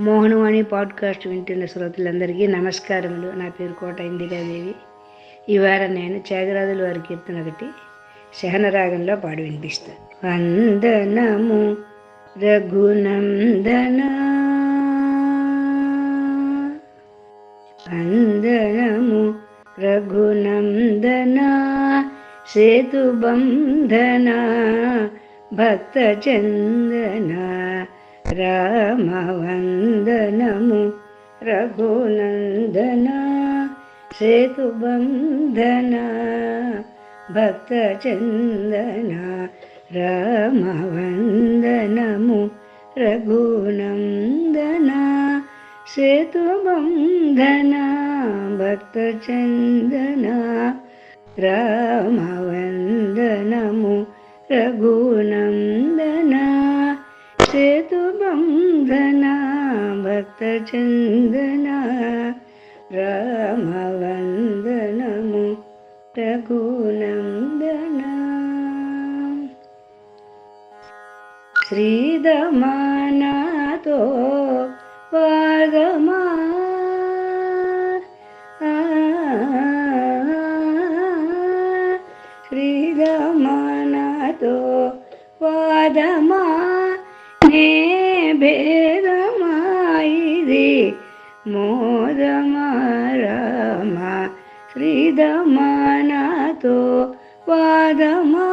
Mohanavani podcast వింటున్న శ్రోతలందరికీ నమస్కారములు. నా పేరు కోట ఇందిరాదేవి. ఇవాళ నేను త్యాగరాజుల వారి కీర్తన ఒకటి శహనరాగంలో పాడి వినిపిస్తాను. వందనము రఘునందన. వందనము రఘునందన. సేతుబంధన భక్తచందన రామవంద रघुनन्दना सेतुबन्धना भक्तचन्दना रमवन्दनं रघुनन्दना सेतुबन्धना भक्तचन्दना रमवन्दनं रघु ശ്രീതമാനാഥോ ഭാഗമാ ശ്രീതമാനാഥോ വാദമാ നേ ഭേദമായി മോദമാരമ. ശ്രീതമാനാഥോ വാദമാ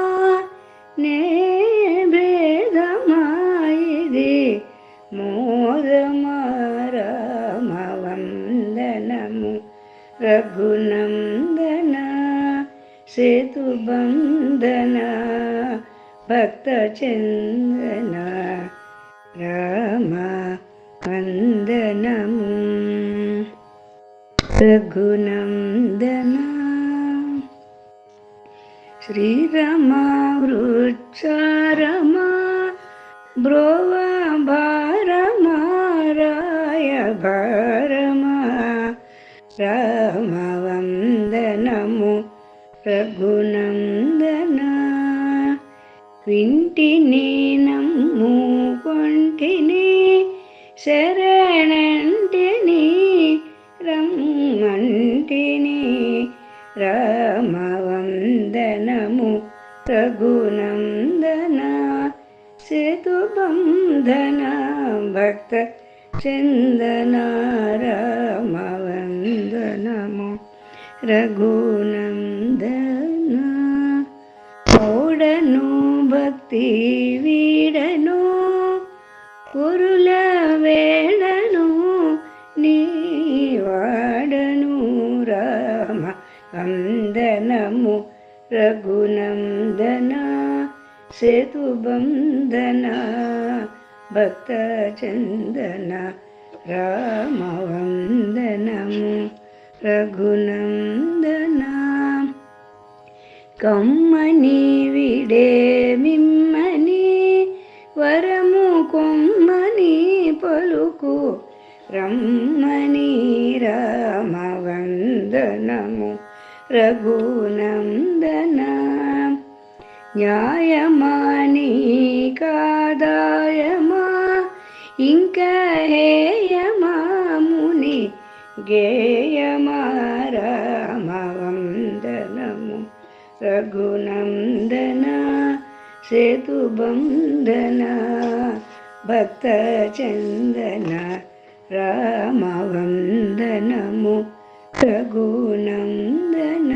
घुनन्दना सेतु वन्दना भक्त चिन्दन वन्दनं सघुनन्दना श्रीरमा वृक्षारमा रमा भारमा रा రఘునందన వింటిని నమ్ము కొంటిని శరణంటిని రమ్మంటిని. రామవందనము రఘునందన సేతుబంధన భక్త చందన రామవందనము. రఘునందన ఓడను భక్తి వీడను పురుల వేళను నీవాడను రామ వందనము రఘునందన సేతుబంధన భక్త చందన రామ వందనము రఘునందన కమ్మని విడే మిమ్మని వరము కొమ్మని పలుకు రమ్మని రామవందనము రఘునందన న్యాయమాని కాదాయమా ఇంకా హేయమా గేయమా రామ వందనము రఘునందన సేతుబంధన భక్త చందన రామ వందనము రఘునందన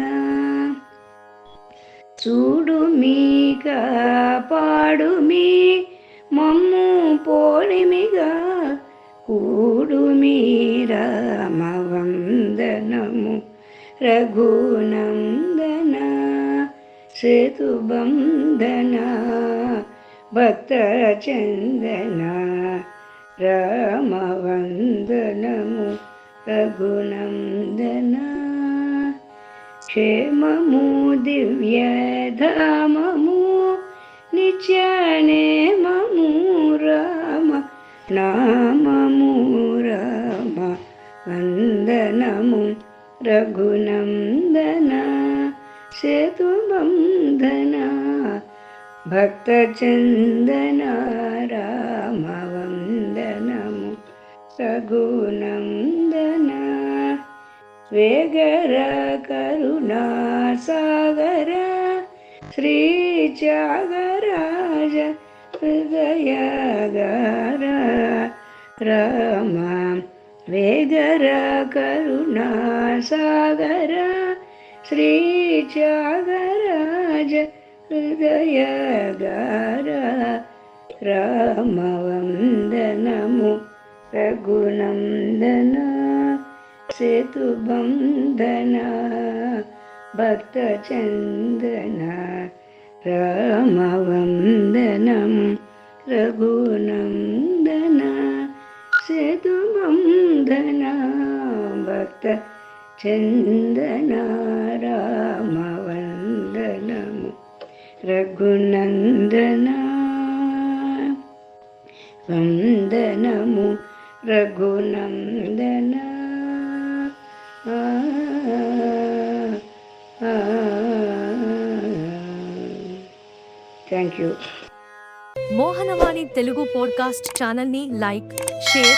చూడు మీగా పాడు మీ कूडुमीरामवन्दनमु। रम वन्दनं रघुनन्दना सन्दना भक्त चन्दना रघुनन्दना क्षेममु दिव्यधाममु ममो रघुनन्दना सेतुबन्धना भक्तचन्दना रामवन्दनं सगुणन्दना वेगरकरुणा सागर श्रीच्यागराज हृदयगरमा वेगरकरुणा सागर श्रीजागराज उदयगारमवन्दनं रघुनन्दन सेतुबन्दनं भक्तचन्दनामवन्दनं रघुनम् సేతుబంధన భక్త చందన రామవందనము రఘునందన వందనము Raghunandana thank you Mohanavani Telugu podcast ఛానల్ని లైక్ షేర్